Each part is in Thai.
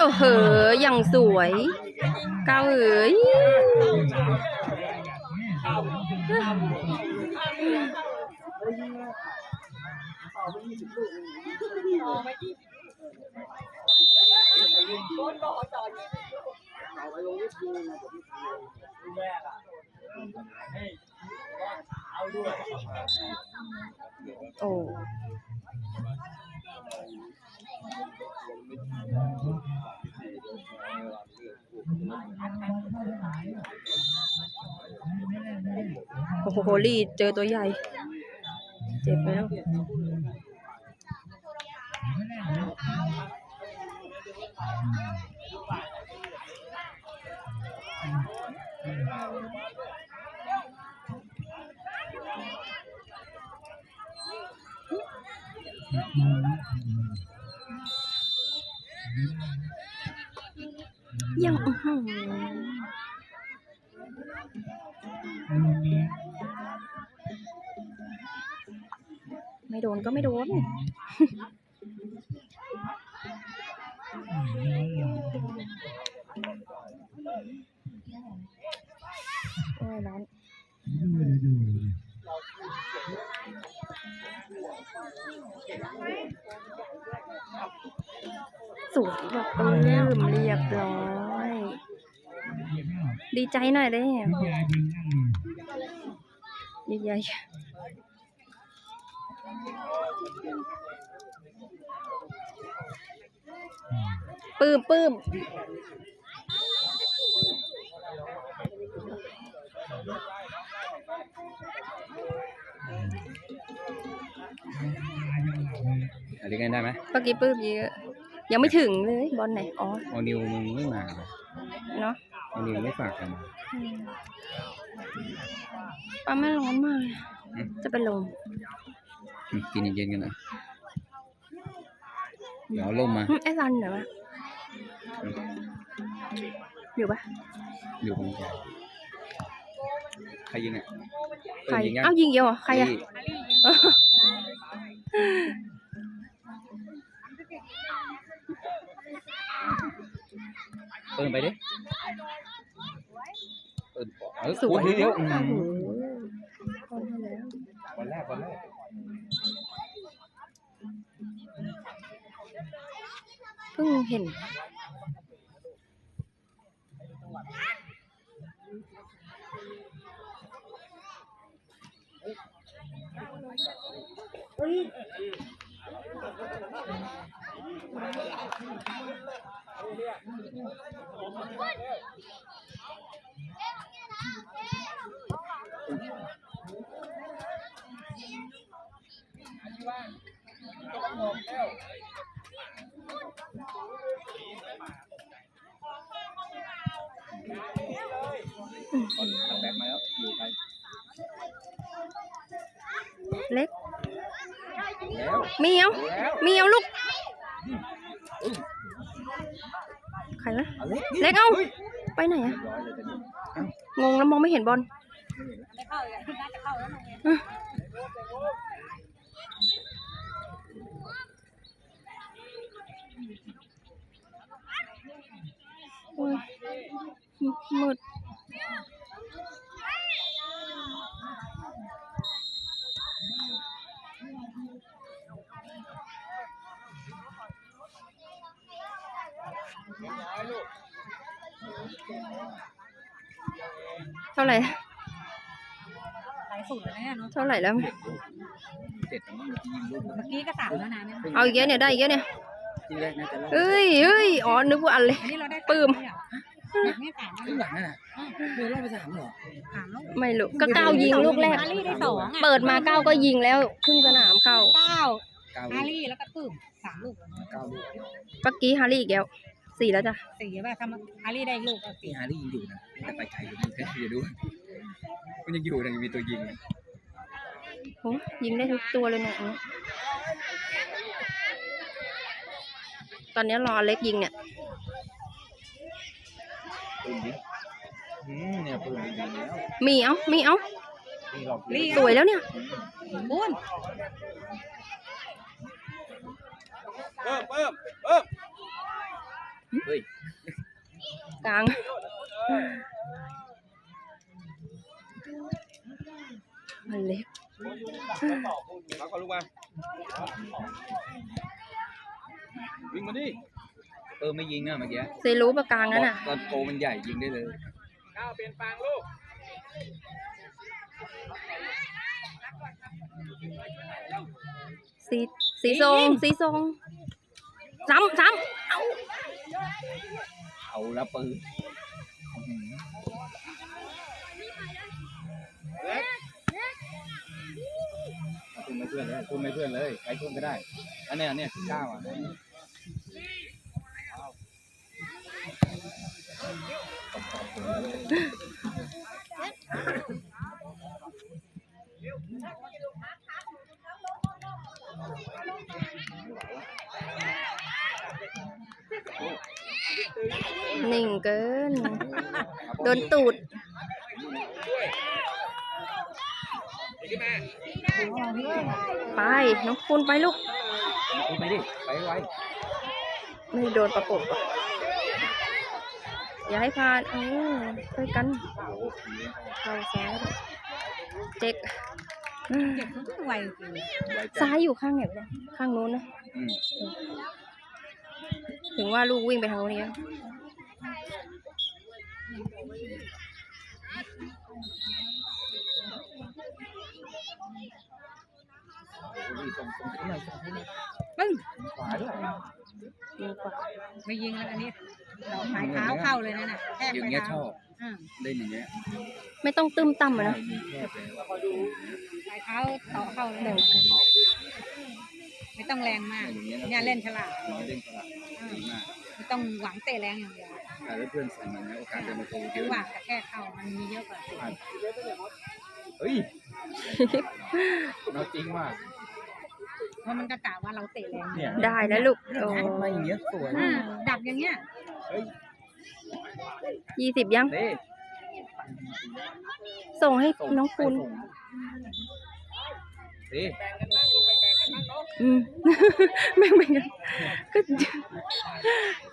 โอ้โหอย่างสวยก้าวเอ๋ย โอ้โอ้โหลี่เจอตัวใหญ่ เจ็บแล้ว ยังอื้อหือไม่โดนก็ไม่โดน โอ้ยร้อน สวยแบบปลื้มเรียบร้อย ดีใจหน่อยเด้ดีใจปื้มปื้ม อะไรกันได้ไหมเมื่อกี้ปื้มเยอะ ยังไม่ถึงเลยบอลไหน อ๋อเอานิวมึงไม่มาเลยเนาะเอานิวไม่ฝากกันมาอืมป้าไม่ร้อนมากเลยอืมจะเป็นลมอืมกินเย็นๆกันนะเดี๋ยวเอาล่มมาอืมไอ้รันเหรอวะอยู่ปะอยู่ตรงกลางใครยิงอะใครเยิงยัง เอ้ายิงเดียวเหรอใครอะ นี่เปิดไปดิเปิดเออสวยโอ้เดี๋ยวอืโอ้มโหเข้าให้แล้ววันแรกวันแรกเพิ่งเห็น คนทำแบ็คมาแล้วอยู่ไปเล็ก แล้วเมียวแล้วเมียวลูก ใครวะ เอาเล็กเล็กเอ้าฮ้ยไปไหนอะร้อยเลยจะดูงงแล้วมองไม่เห็นบอล ท่าไหร่หลายสูตรแล้วเนี่ยเนาะเท่าไหร่แล้วเสร็จแล้วมั้งยิงลูกเมื่อกี้ก็สามแล้วนะเนี่ยเอาอีกแล้วเนี่ยได้อีกแล้วเนี่ยที่แรกน่าจะรอดเอ้ยเอ้ยอ๋อนึกว่าอันเลย อันนี้เราได้ปลื้มไม่สามครึ่งหลังน่ะเดือรอบไปสามเหรอสามแล้วไม่รู้ก็ก้าวยิงลูกแรก อารี่ได้สองอะเปิดมาก้าวก็ยิงแล้วครึ่งสนามเข้าเก้าเก้าอาลูกรี่แล้วก็ปึ้มสามลูก เก้าลูกเมื่อกี้ฮารี่อีกแล้ว สี่แล้วจ้ะสี่แบบทำอารี่ได้อีกลูกก็พี่สี่ฮารี่ยังอยู่นะแต่ไปไกลอยู่มันแค่อยู่ด้วยมันยังอยู่นะยังมีตัวยิงอะโหยิงได้ทุกตัวเลยเนี่ยอันนี้ตอนนี้รออเล็กยิงเนี่ย ปืนดิอืมเนี่ยปืนยิงแล้วมีเอ้ามีเอ้านี่หลอกลี่สวยแล้วเนี่ย บุญ เพิ่มเพิ่มเพิ่มเฮ้ย กลางมันเล็กมาก่อนลูกมา วิ่งมาดิ เออไม่ยิงอะเมื่อกี้เซรู้ปะกลางนั่นน่ะ ตอนโกมันใหญ่ยิงได้เลยสีสีทรงสีทรง ซ้ำซ้ำเอาเอาละปื้อคุณไม่เพื่อนเลยคุณไม่เพื่อนเลยใครคุณก็ได้ อันเนี้ยอันเนี้ยเก้าอะ นิ่งเกิน โดนตูดไปน้องคุณไปลูกคุณไปดิไปไวไม่โดนประกบอะอย่าให้พลาดเออช่วยกันเข้าซ้ายเจ็กเก็บทุกไวจริงไวจัซ้างยอยู่ข้างไหนวะเนี่ยข้างนู้นนะอืมถึงว่าลูกวิ่งไปทางนู้นเนี้ย โอ้โหนี่ ส่งส่งขึ้หน่อยส่งขึ้หน่อยปึ้งขวาด้วยดีกว่าไม่ยิงแล้วอันนี้เราหายเท้าเข้าเลยนั่นน่ะแทบอย่างไปเงี้ยชเท้าอบอ่าเล่นอย่างเงี้ยไม่ต้องตึมตั้มอะนะมีแคบเลยหายเท้าเตาะเข้าเลยแบ่งกันไม่ต้องแรงมากอย่างเงี้ยเนี่ยเล่นฉลาดอย่างเงี้ยเล่นฉลาดดีมากไม่ต้องหวังเตะแรงอย่างเดียวแต่ถ้าเพื่อนใส่มันนะโอกาสจะมาโตเยจังอะหวะกระแทกเข้ามันมีเยอะกว่าเตะเฮ้ยเราจริงว่ะ เพราะมันก็กะว่าเราเตะแรงเนี่ยได้แล้วลูกโอ้ไม่อย่างเงี้ยสวยอ่าดักอย่างเงี้ยเฮ้ยยี่สิบยัง เด้ส่งให้ส่งน้องคุณส่งเด้อืมแบ่งไปกันก็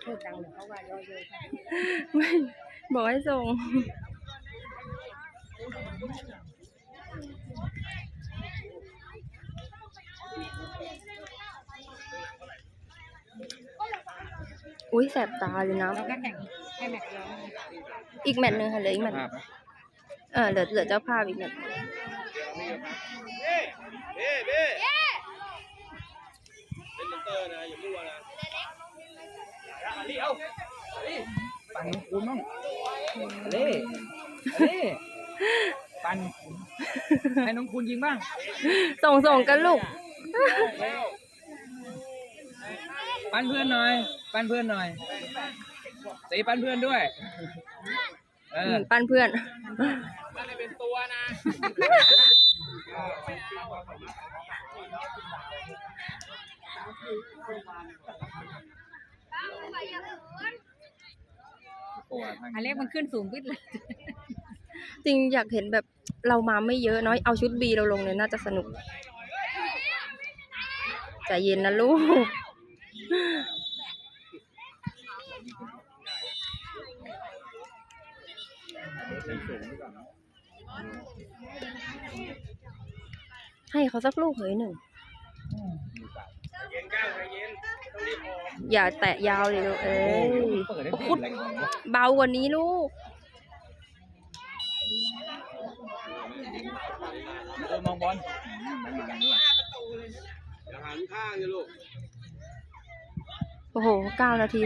พูดดังเดี๋ยวเขาว่าเยอะเยอะไม่บอกให้ส่ง อุ้ยแสบตาเลยนะเราก็แข่งแค่แมตช์เดียวอีกแมตช์หนึ่งค่ะเหลืออีกแมตช์หภานึ่งพเออเหลือเหลือเจ้าภาพอีกแมตช์ปันคุณมั่งเด้เด้ปันคุณให้น้องคุณยิงบ้าง ส่งส่งกันลูก ปันเพื่อนหน่อย ปันเพื่อนหน่อยตีปันเพื่อนด้วย เออือมปั้นเพื่อนโอ้ยทางอันเล็กมันขึ้นสูงขึ้นเลย จริงอยากเห็นแบบเรามาไม่เยอะน้อยเอาชุดบีเราลงเนี่ยน่าจะสนุกใจเย็นนะลูก ให้เขาสักลูกเหยหนึ่งอย่าแตะยาวเลยลูกเอ้ยเปิดได้เปิดอะไรกันวะเบากว่านี้ลูก เออมองบอลโอ้โหเก้านาที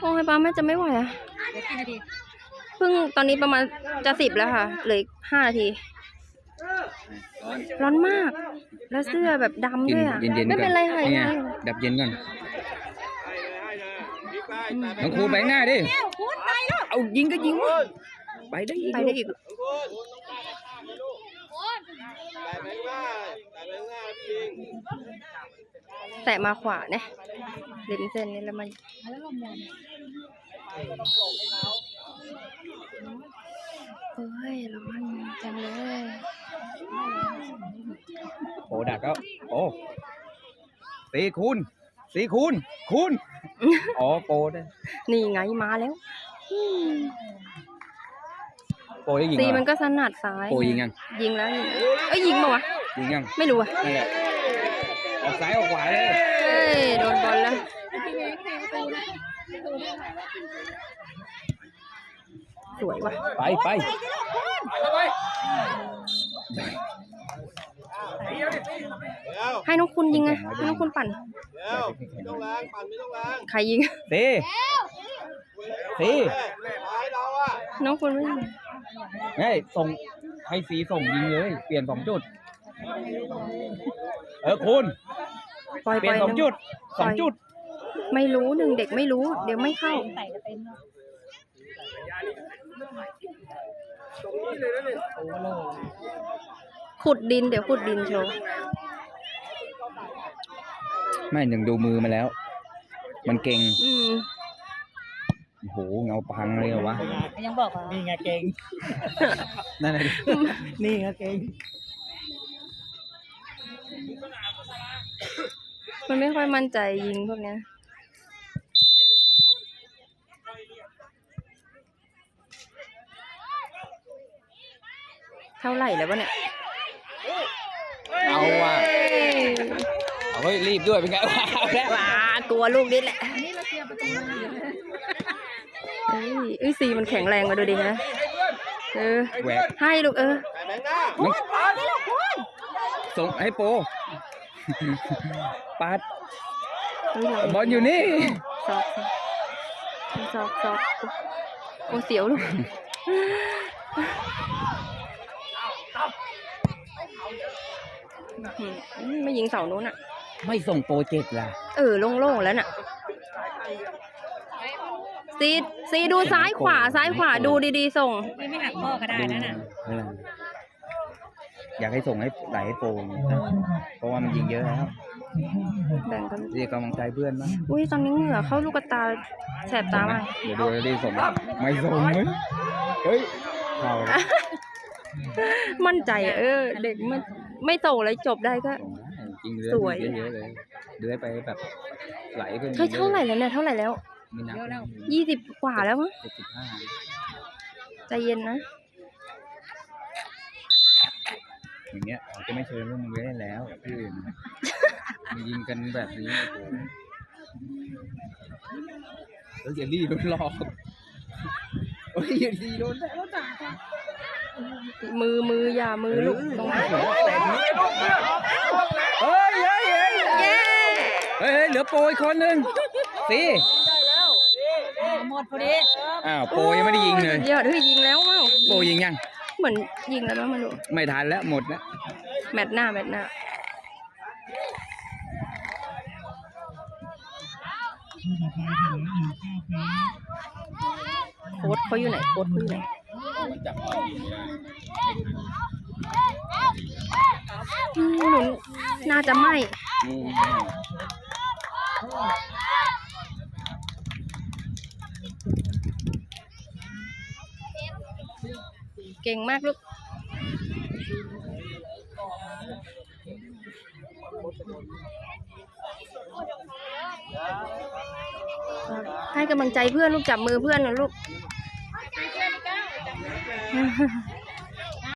โอ้ยป้าแม่จะไม่ไหวอะเดี๋ยวกี่นาที เพิ่งตอนนี้ประมาณจะสิบแล้วค่ะเหลืออีกห้านาที ร้อนมาก แล้วเสื้อแบบดำด้วยอะไม่เป็นไรค่ะเนี่ยยังไง ดับเย็นก่อนอืมน้องครูไปข้างหน้าดิ เอายิงก็ยิงวะไปได้อีกไปได้อีกลแตะมาขวาเนี่ยริมเส้นนี่แล้วมันโอ้ยร้อนจังเลยโอ้ ดักแล้วโอ้สีคูณสีคูณคูณอ๋อโปรได้นี่ไงมาแล้วอืมโปรได้ยิงซีเหรมัอนก็สนัดซ้ายโปรยิงยังยิงแล้วยิงเอ้ยยิงปะวะยิงยังไม่รู้อะนั่นแหละออกซ้ายออกขวาเลยเอ้ยโดนบอลแล้วสวยว่ะไปไป ให้น้องคุณยิงไงให้น้องคุณปั่นเร็วไม่ต้องแรงปั่นไม่ต้องแรงใครยิงสีสีแม่มาให้เราอะน้องคุณไม่ยิงไม่ส่งให้สีส่งยิงเลย เปลี่ยนสองจุด เออคุณ ปล่อยเปลี่ปยล่นอยสองน้องจุดสองจุด ไม่รู้หนึ่งเด็กไม่รู้ เดี๋ยวไม่เข้าใส่จะเป็นขุดดินเดี๋ยวขุดดินโชว์ ไม่ยังดูมือมาแล้ว มันเก่งอืมโอ้โหเงาพังเลยเหรอวะยังบอกว่านี่ไงเก่ง นั่นเลยนี่ไงเก่ง มันไม่ค่อยมั่นใจยิงพวกเนี้ยเท่าไหร่แล้ววะเนี่ย เอาว่ะ เอา เฮ้ยรีบด้วยเป็นไงวะเอาแล้วว้ากลัวลูกนิดแหละเอ้ยเอ้ยสีมันแข็งแรงมาดูดิฮะเออแหวกให้ลูกเออแต่แบงค์หน้าน้องส่งให้โปรปัดเฮ้ยเราบอลอยู่นี่ซอกซอกซอกโอ้เสียวลูกอืมไม่ยิงเสานู้นอะ ไม่ส่งโปรเจกต์ล่ะ เออ โล่งๆแล้วน่ะ ซีซีดูซ้ายขวาซ้ายขวาดูดีๆ ส่งไม่ไม่หักข้อก็ได้นั่นน่ะเอออยากให้ส่งให้ไหลให้โปรเพราะว่ามันยิงเยอะแล้วแบ่งกัน เรียกกำลังใจเพื่อนมั้งอุ้ยตอนนี้เหงื่อเข้าลูกตาแสบตามากเดี๋ยวดูแล้วรีบส่งไหมไม่ส่งเฮ้ยเฮ้ยเอาละมั่นใจอะเออ เด็กมันไม่ส่งแล้วจบได้ก็ ส่งได้จ ริงเรือสวย เยอะๆเลยเดือยไปแบบไหลขึ้นเฮ้ยเท่าไหร่แล้วเนี่ยเท่าไหร่แล้วไม่นับยี่สิบกว่าแล้วมั้งเจ็ดสิบห้าใจเย็นนะอย่างเงี้ยเขาจะไม่เชิญเรื่องมึงไว้ได้แล้วที่อื่นมึงยิงกันแบบนี้โอ้โหแล้วอย่ารีบโดนหลอกโอ้ยอย่ารีบโดนแล้ว มือมืออย่ามือลูกตรงนี้เฮ้ยเฮ้ยเฮ้ยเย้เฮ้ยเหลือโปรอีกคนหนึ่งสิหมดพอดีอ้าวโปรยังไม่ได้ยิงเลยเดี๋ยวเฮ้ยยิงแล้วมั้งโปรยิงยังเหมือนยิงแล้วมั้งไมันรู้ไม่ทันแล้วหมดแล้วแมตช์หน้าแมตช์หน้าโค้ดเขาอยู่ไหนโค้ดเขาอยู่ไหน อืมหนุนน่าจะไหมอืมเก่งมากลูก ให้กำลังใจเพื่อนลูกจับมือเพื่อนนะลูก 嗯哼哼